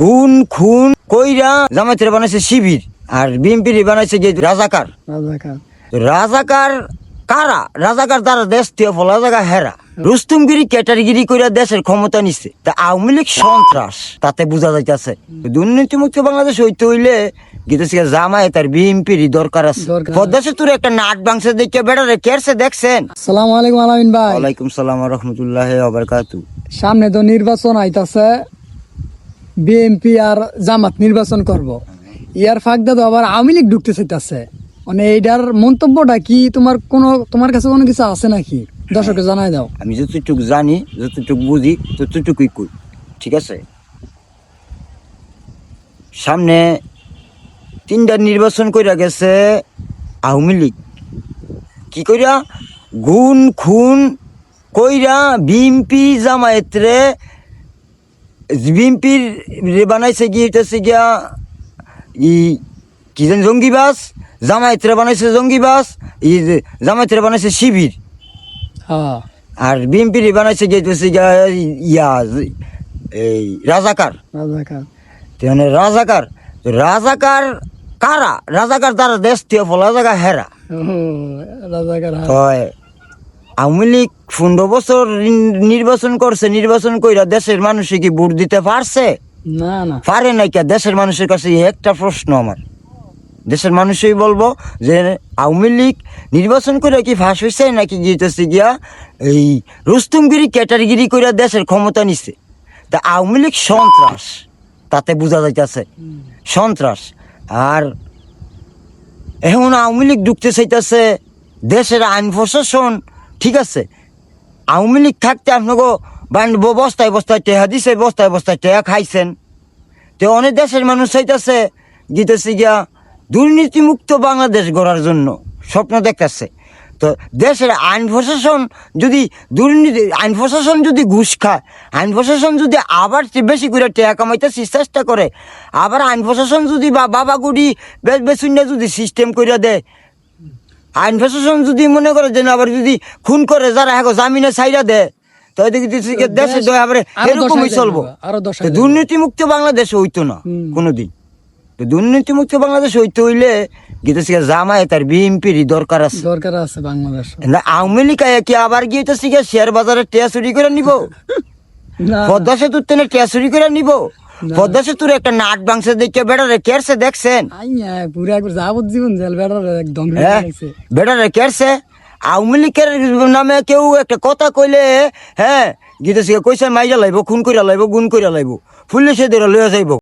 খুন খুন কইরা জামায়াতের বানাইছে শিবির আর বিএনপির বানাইছে যে রাজাকার। রাজাকার। রাজাকার কারা? রাজাকার তারা দেশ থেকে ফলা জায়গা হেরা। রুস্তুমগিরি ক্যাটারিগিরি করে দেশের ক্ষমতা নিচ্ছে তা আওয়ামী লীগ সন্ত্রাস তাতে বোঝা যাইতেছে। দুর্নীতিমুক্ত বাংলাদেশ হইতে হইলে গীতছে জামায়াত আর বিএনপির দরকার আছে। দরকার। পদ্মা সেতুর একটা নাট বাংসে দেখে বেড়ারে কেরছে দেখছেন? সালাম আলাইকুম আলামিন ভাই। ওয়ালাইকুম সালাম রহমতুল্লাহ আবরকাতু সামনে তো নির্বাচন আইতাছে। বিএনপি আর জামাত নির্বাচন করব। ইয়ার ফাঁকদা তো আবার আওয়ামী লীগ ঢুকতে চাইতেছে। মানে এইটার মন্তব্যটা কি তোমার কোনো তোমার কাছে কোনো কিছু আছে নাকি? দর্শককে জানাই দাও। আমি যতটুকু জানি যতটুকু বুঝি ততটুকুই কই। ঠিক আছে? সামনে তিনটা নির্বাচন কইরা গেছে আওয়ামী লীগ। কি কইরা? গুণ খুন কইরা বিএমপি জামায়াতরে বিএমপির রে বানাইছে কি হইতেছে গিয়া ই কি জানি জঙ্গিবাস জামায়াতরে বানাইছে জঙ্গিবাস ই জামায়াতরে বানাইছে শিবির আর বিএনপির বানাইছে যেতেছে ইয়া এই রাজাকার রাজাকার মানে রাজাকার রাজাকার কারা রাজাকার তারা দেশ থেকে ফলা জায়গা হেরা রাজাকার হ্যাঁ। আওয়ামী লীগ পনেরো বছর নির্বাচন করছে নির্বাচন কইরা দেশের মানুষে কি ভোট দিতে পারছে? না না। পারে নাই কে? দেশের মানুষের কাছে একটা প্রশ্ন আমার। দেশের মানুষই বলব যে আওয়ামী লীগ নির্বাচন করে কি ফাঁস হয়েছে নাকি জিতেছে গিয়া এই রুস্তুমগিরি ক্যাটারিগিরি করে দেশের ক্ষমতা নিচ্ছে তা আওয়ামী লীগ সন্ত্রাস তাতে বোঝা যাইতেছে। সন্ত্রাস। আর এখন আওয়ামী লীগ ঢুকতে চাইতেছে দেশের আইন প্রশাসন ঠিক আছে? আওয়ামী লীগ থাকতে আপনাকে বস্তায় বস্তায় টেহা দিছে, বস্তায় বস্তায় টেহা খাইছেন। তো অনেক দেশের মানুষ চাইতেছে গীতেছে গিয়া দুর্নীতিমুক্ত বাংলাদেশ গড়ার জন্য। স্বপ্ন দেখতেছে। তো দেশের আইন প্রশাসন যদি দুর্নীতি আইন প্রশাসন যদি ঘুষ খায়, আইন প্রশাসন যদি আবার বেশি করে টেয়া কামাইতে চেষ্টা করে, আবার আইন প্রশাসন যদি বা বাবাগুড়ি বেশ বেশুন্য যদি সিস্টেম করে দেয় আইন প্রশাসন যদি মনে করে যে আবার যদি খুন করে যারা এখন জামিনে ছাইরা দেয় তো দেশে দয়া করে এরকমই চলবো। যাইবো, আরও দশায় তো যাইবো। দুর্নীতিমুক্ত বাংলাদেশ হইতো না কোনোদিন। তো দুর্নীতিমুক্ত বাংলাদেশ হইতে হইলে গীতছে জামায়াত আর বিএনপির দরকার আছে। দরকার আছে বাংলাদেশ। না আওয়ামী লীগ কি আবার গিয়ে তো শিখে শেয়ার বাজারে টেয়া চুরি করে নিব? পদ্মা সেতুর তেনে টেয়া চুরি করে নিব? পদ্মা সেতুর একটা নাট বাংসে দেখে বেড়ারে কেরছে দেখছেন? আইয়া পুরা একবার যাবজ্জীবন জেল বেড়ার একদম হ্যাঁ? গেছে। বেটারে কেরছে? আওয়ামী লীগের নামে কেউ একটা কথা কইলে হ্যাঁ গীতা মাইজা লাইব খুন কইরা লাইব গুণ কইরা লাইব পুলিশে ধরে লইয়া যাইব।